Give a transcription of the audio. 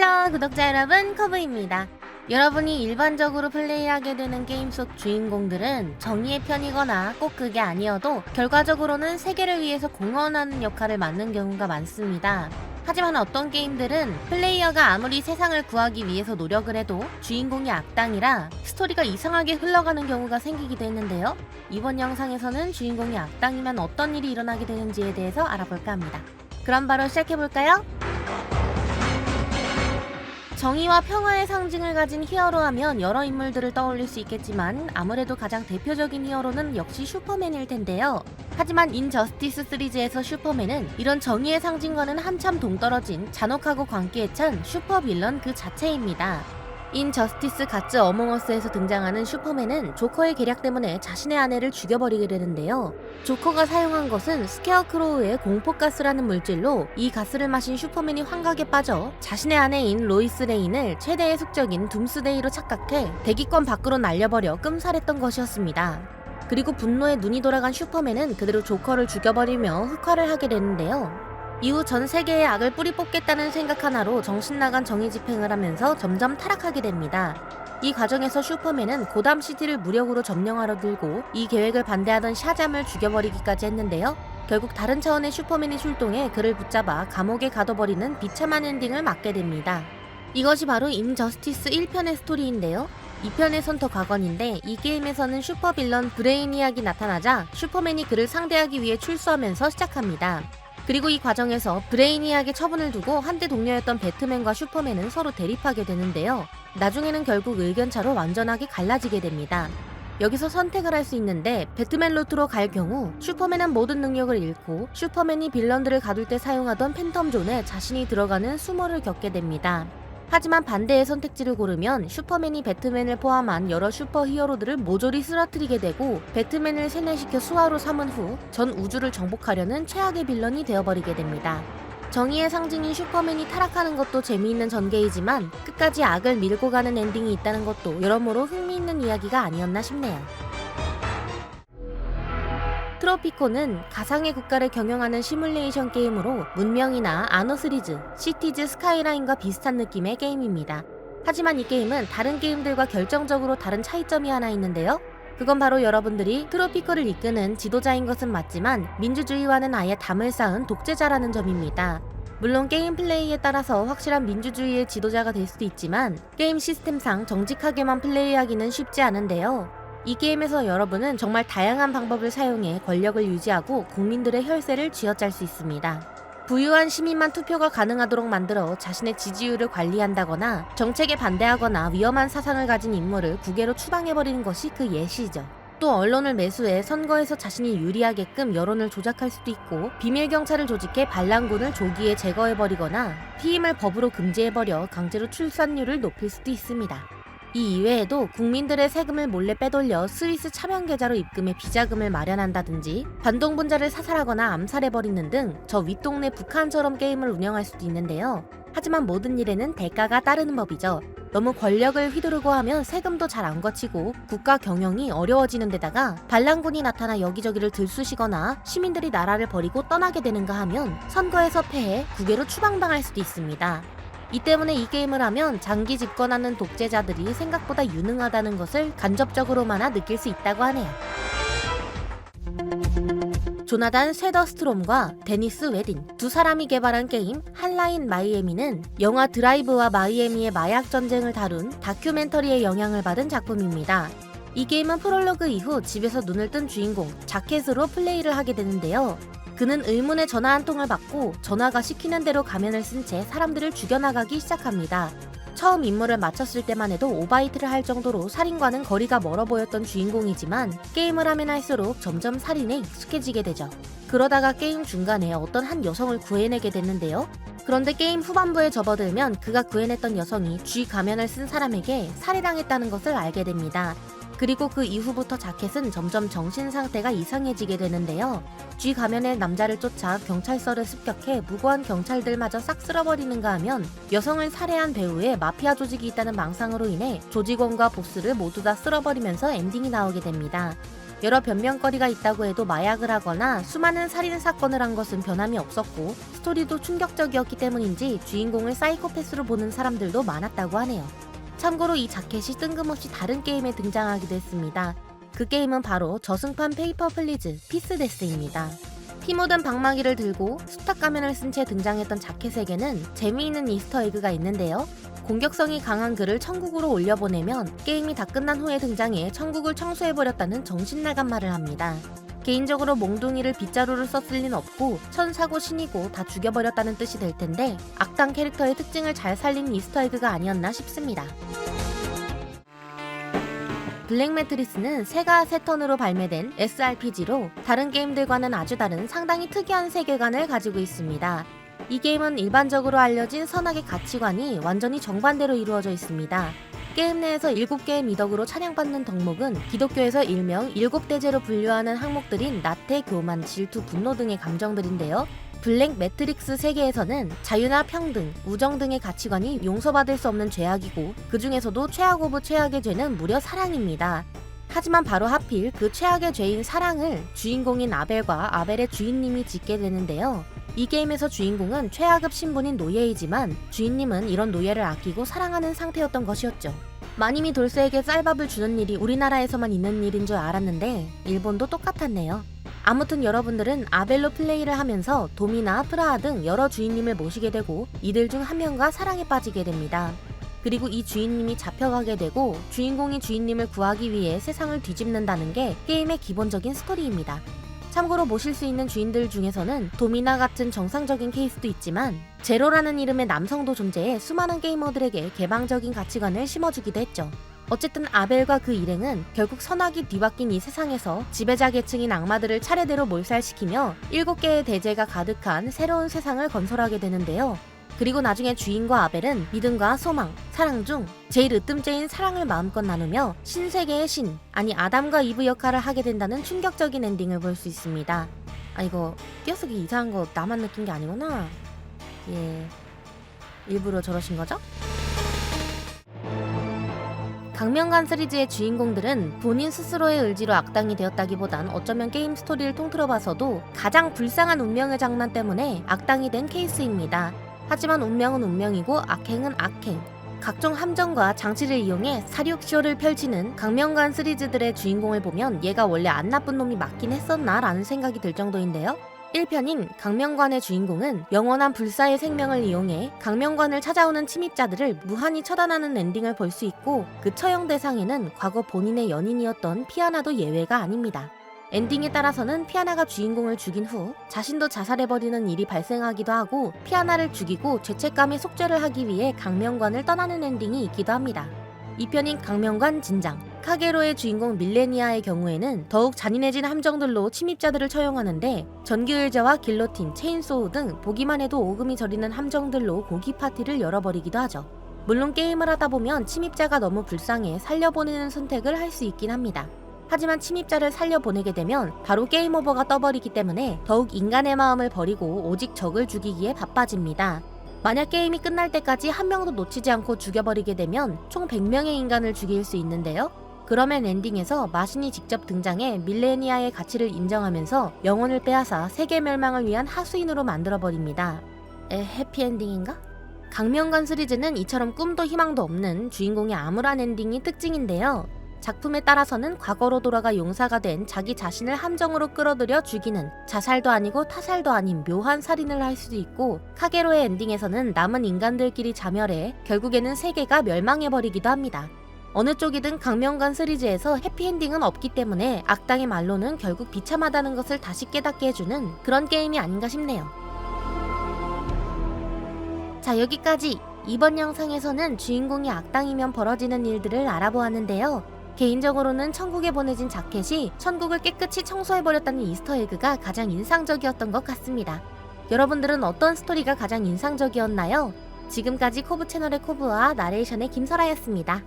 헬로 구독자 여러분 커브입니다. 여러분이 일반적으로 플레이하게 되는 게임 속 주인공들은 정의의 편이거나 꼭 그게 아니어도 결과적으로는 세계를 위해서 공헌하는 역할을 맡는 경우가 많습니다. 하지만 어떤 게임들은 플레이어가 아무리 세상을 구하기 위해서 노력을 해도 주인공이 악당이라 스토리가 이상하게 흘러가는 경우가 생기기도 했는데요. 이번 영상에서는 주인공이 악당이면 어떤 일이 일어나게 되는지에 대해서 알아볼까 합니다. 그럼 바로 시작해볼까요? 정의와 평화의 상징을 가진 히어로 하면 여러 인물들을 떠올릴 수 있겠지만 아무래도 가장 대표적인 히어로는 역시 슈퍼맨일 텐데요. 하지만 인저스티스 시리즈에서 슈퍼맨은 이런 정의의 상징과는 한참 동떨어진 잔혹하고 광기에 찬 슈퍼빌런 그 자체입니다. 인저스티스 갓즈 어몽어스에서 등장하는 슈퍼맨은 조커의 계략 때문에 자신의 아내를 죽여버리게 되는데요. 조커가 사용한 것은 스케어크로우의 공포가스라는 물질로 이 가스를 마신 슈퍼맨이 환각에 빠져 자신의 아내인 로이스 레인을 최대의 숙적인 둠스데이로 착각해 대기권 밖으로 날려버려 끔살했던 것이었습니다. 그리고 분노에 눈이 돌아간 슈퍼맨은 그대로 조커를 죽여버리며 흑화를 하게 되는데요. 이후 전 세계에 악을 뿌리 뽑겠다는 생각 하나로 정신 나간 정의 집행을 하면서 점점 타락하게 됩니다. 이 과정에서 슈퍼맨은 고담 시티를 무력으로 점령하려 들고 이 계획을 반대하던 샤잠을 죽여버리기까지 했는데요. 결국 다른 차원의 슈퍼맨이 출동해 그를 붙잡아 감옥에 가둬버리는 비참한 엔딩을 맞게 됩니다. 이것이 바로 인저스티스 1편의 스토리인데요. 2편에선 더 과거인데 이 게임에서는 슈퍼빌런 브레이니악이 나타나자 슈퍼맨이 그를 상대하기 위해 출소하면서 시작합니다. 그리고 이 과정에서 브레이니악의 처분을 두고 한때 동료였던 배트맨과 슈퍼맨은 서로 대립하게 되는데요. 나중에는 결국 의견차로 완전하게 갈라지게 됩니다. 여기서 선택을 할 수 있는데 배트맨 루트로 갈 경우 슈퍼맨은 모든 능력을 잃고 슈퍼맨이 빌런들을 가둘 때 사용하던 팬텀 존에 자신이 들어가는 수모를 겪게 됩니다. 하지만 반대의 선택지를 고르면 슈퍼맨이 배트맨을 포함한 여러 슈퍼 히어로들을 모조리 쓰러뜨리게 되고 배트맨을 세뇌시켜 수하로 삼은 후 전 우주를 정복하려는 최악의 빌런이 되어버리게 됩니다. 정의의 상징인 슈퍼맨이 타락하는 것도 재미있는 전개이지만 끝까지 악을 밀고 가는 엔딩이 있다는 것도 여러모로 흥미있는 이야기가 아니었나 싶네요. 트로피코는 가상의 국가를 경영하는 시뮬레이션 게임으로 문명이나 아노 시리즈, 시티즈 스카이라인과 비슷한 느낌의 게임입니다. 하지만 이 게임은 다른 게임들과 결정적으로 다른 차이점이 하나 있는데요. 그건 바로 여러분들이 트로피코를 이끄는 지도자인 것은 맞지만 민주주의와는 아예 담을 쌓은 독재자라는 점입니다. 물론 게임 플레이에 따라서 확실한 민주주의의 지도자가 될 수도 있지만 게임 시스템상 정직하게만 플레이하기는 쉽지 않은데요. 이 게임에서 여러분은 정말 다양한 방법을 사용해 권력을 유지하고 국민들의 혈세를 쥐어짤 수 있습니다. 부유한 시민만 투표가 가능하도록 만들어 자신의 지지율을 관리한다거나 정책에 반대하거나 위험한 사상을 가진 인물을 국외로 추방해버리는 것이 그 예시죠. 또 언론을 매수해 선거에서 자신이 유리하게끔 여론을 조작할 수도 있고 비밀 경찰을 조직해 반란군을 조기에 제거해버리거나 피임을 법으로 금지해버려 강제로 출산율을 높일 수도 있습니다. 이 이외에도 국민들의 세금을 몰래 빼돌려 스위스 차명 계좌로 입금해 비자금을 마련한다든지 반동분자를 사살하거나 암살해버리는 등 저 윗동네 북한처럼 게임을 운영할 수도 있는데요. 하지만 모든 일에는 대가가 따르는 법이죠. 너무 권력을 휘두르고 하면 세금도 잘 안 거치고 국가 경영이 어려워지는 데다가 반란군이 나타나 여기저기를 들쑤시거나 시민들이 나라를 버리고 떠나게 되는가 하면 선거에서 패해 국외로 추방당할 수도 있습니다. 이 때문에 이 게임을 하면 장기 집권하는 독재자들이 생각보다 유능하다는 것을 간접적으로마나 느낄 수 있다고 하네요. 조나단 쇠더스트롬과 데니스 웨딘 두 사람이 개발한 게임 한라인 마이애미는 영화 드라이브와 마이애미의 마약 전쟁을 다룬 다큐멘터리의 영향을 받은 작품입니다. 이 게임은 프롤로그 이후 집에서 눈을 뜬 주인공 자켓으로 플레이를 하게 되는데요. 그는 의문의 전화 한 통을 받고 전화가 시키는 대로 가면을 쓴 채 사람들을 죽여나가기 시작합니다. 처음 임무를 마쳤을 때만 해도 오바이트를 할 정도로 살인과는 거리가 멀어 보였던 주인공이지만 게임을 하면 할수록 점점 살인에 익숙해지게 되죠. 그러다가 게임 중간에 어떤 한 여성을 구해내게 됐는데요. 그런데 게임 후반부에 접어들면 그가 구해냈던 여성이 쥐 가면을 쓴 사람에게 살해당했다는 것을 알게 됩니다. 그리고 그 이후부터 자켓은 점점 정신 상태가 이상해지게 되는데요. 쥐 가면의 남자를 쫓아 경찰서를 습격해 무고한 경찰들마저 싹 쓸어버리는가 하면 여성을 살해한 배우에 마피아 조직이 있다는 망상으로 인해 조직원과 보스를 모두 다 쓸어버리면서 엔딩이 나오게 됩니다. 여러 변명거리가 있다고 해도 마약을 하거나 수많은 살인 사건을 한 것은 변함이 없었고 스토리도 충격적이었기 때문인지 주인공을 사이코패스로 보는 사람들도 많았다고 하네요. 참고로 이 자켓이 뜬금없이 다른 게임에 등장하기도 했습니다. 그 게임은 바로 저승판 페이퍼 플리즈 피스데스입니다. 피 묻은 방망이를 들고 수탉 가면을 쓴 채 등장했던 자켓에게는 재미있는 이스터에그가 있는데요. 공격성이 강한 글을 천국으로 올려보내면 게임이 다 끝난 후에 등장해 천국을 청소해버렸다는 정신나간 말을 합니다. 개인적으로 몽둥이를 빗자루를 썼을 리는 없고 천사고 신이고 다 죽여버렸다는 뜻이 될 텐데 악당 캐릭터의 특징을 잘 살린 이스터에그가 아니었나 싶습니다. 블랙 매트리스는 세가 세턴으로 발매된 SRPG로 다른 게임들과는 아주 다른 상당히 특이한 세계관을 가지고 있습니다. 이 게임은 일반적으로 알려진 선악의 가치관이 완전히 정반대로 이루어져 있습니다. 게임 내에서 7개의 미덕으로 찬양받는 덕목은 기독교에서 일명 일곱 대제로 분류하는 항목들인 나태, 교만, 질투, 분노 등의 감정들인데요. 블랙 매트릭스 세계에서는 자유나 평등, 우정 등의 가치관이 용서받을 수 없는 죄악이고 그 중에서도 최악 오브 최악의 죄는 무려 사랑입니다. 하지만 바로 하필 그 최악의 죄인 사랑을 주인공인 아벨과 아벨의 주인님이 짓게 되는데요. 이 게임에서 주인공은 최하급 신분인 노예이지만 주인님은 이런 노예를 아끼고 사랑하는 상태였던 것이었죠. 마님이 돌쇠에게 쌀밥을 주는 일이 우리나라에서만 있는 일인 줄 알았는데 일본도 똑같았네요. 아무튼 여러분들은 아벨로 플레이를 하면서 도미나 프라하 등 여러 주인님을 모시게 되고 이들 중 한 명과 사랑에 빠지게 됩니다. 그리고 이 주인님이 잡혀가게 되고 주인공이 주인님을 구하기 위해 세상을 뒤집는다는 게 게임의 기본적인 스토리입니다. 참고로 모실 수 있는 주인들 중에서는 도미나 같은 정상적인 케이스도 있지만 제로라는 이름의 남성도 존재해 수많은 게이머들에게 개방적인 가치관을 심어주기도 했죠. 어쨌든 아벨과 그 일행은 결국 선악이 뒤바뀐 이 세상에서 지배자 계층인 악마들을 차례대로 몰살시키며 일곱 개의 대제가 가득한 새로운 세상을 건설하게 되는데요. 그리고 나중에 주인과 아벨은 믿음과 소망, 사랑 중 제일 으뜸째인 사랑을 마음껏 나누며 신세계의 신, 아니 아담과 이브 역할을 하게 된다는 충격적인 엔딩을 볼 수 있습니다. 아 이거 띄어쓰기 이상한 거 나만 느낀 게 아니구나. 예, 일부러 저러신 거죠? 강명관 시리즈의 주인공들은 본인 스스로의 의지로 악당이 되었다기보단 어쩌면 게임 스토리를 통틀어 봐서도 가장 불쌍한 운명의 장난 때문에 악당이 된 케이스입니다. 하지만 운명은 운명이고 악행은 악행. 각종 함정과 장치를 이용해 사륙쇼를 펼치는 강명관 시리즈들의 주인공을 보면 얘가 원래 안 나쁜 놈이 맞긴 했었나 라는 생각이 들 정도인데요. 1편인 강명관의 주인공은 영원한 불사의 생명을 이용해 강명관을 찾아오는 침입자들을 무한히 처단하는 엔딩을 볼 수 있고 그 처형 대상에는 과거 본인의 연인이었던 피아나도 예외가 아닙니다. 엔딩에 따라서는 피아나가 주인공을 죽인 후 자신도 자살해버리는 일이 발생하기도 하고 피아나를 죽이고 죄책감에 속죄를 하기 위해 강명관을 떠나는 엔딩이 있기도 합니다. 2편인 강명관 진장 카게로의 주인공 밀레니아의 경우에는 더욱 잔인해진 함정들로 침입자들을 처형하는데 전기의자와 길로틴, 체인소우 등 보기만 해도 오금이 저리는 함정들로 고기 파티를 열어버리기도 하죠. 물론 게임을 하다 보면 침입자가 너무 불쌍해 살려보내는 선택을 할 수 있긴 합니다. 하지만 침입자를 살려보내게 되면 바로 게임 오버가 떠버리기 때문에 더욱 인간의 마음을 버리고 오직 적을 죽이기에 바빠집니다. 만약 게임이 끝날 때까지 한 명도 놓치지 않고 죽여버리게 되면 총 100명의 인간을 죽일 수 있는데요. 그러면 엔딩에서 마신이 직접 등장해 밀레니아의 가치를 인정하면서 영혼을 빼앗아 세계 멸망을 위한 하수인으로 만들어버립니다. 에, 해피엔딩인가? 강명관 시리즈는 이처럼 꿈도 희망도 없는 주인공의 암울한 엔딩이 특징인데요. 작품에 따라서는 과거로 돌아가 용사가 된 자기 자신을 함정으로 끌어들여 죽이는 자살도 아니고 타살도 아닌 묘한 살인을 할 수도 있고 카게로의 엔딩에서는 남은 인간들끼리 자멸해 결국에는 세계가 멸망해버리기도 합니다. 어느 쪽이든 강명관 시리즈에서 해피엔딩은 없기 때문에 악당의 말로는 결국 비참하다는 것을 다시 깨닫게 해주는 그런 게임이 아닌가 싶네요. 자 여기까지 이번 영상에서는 주인공이 악당이면 벌어지는 일들을 알아보았는데요. 개인적으로는 천국에 보내진 자켓이 천국을 깨끗이 청소해버렸다는 이스터에그가 가장 인상적이었던 것 같습니다. 여러분들은 어떤 스토리가 가장 인상적이었나요? 지금까지 코브 채널의 코브와 나레이션의 김설아였습니다.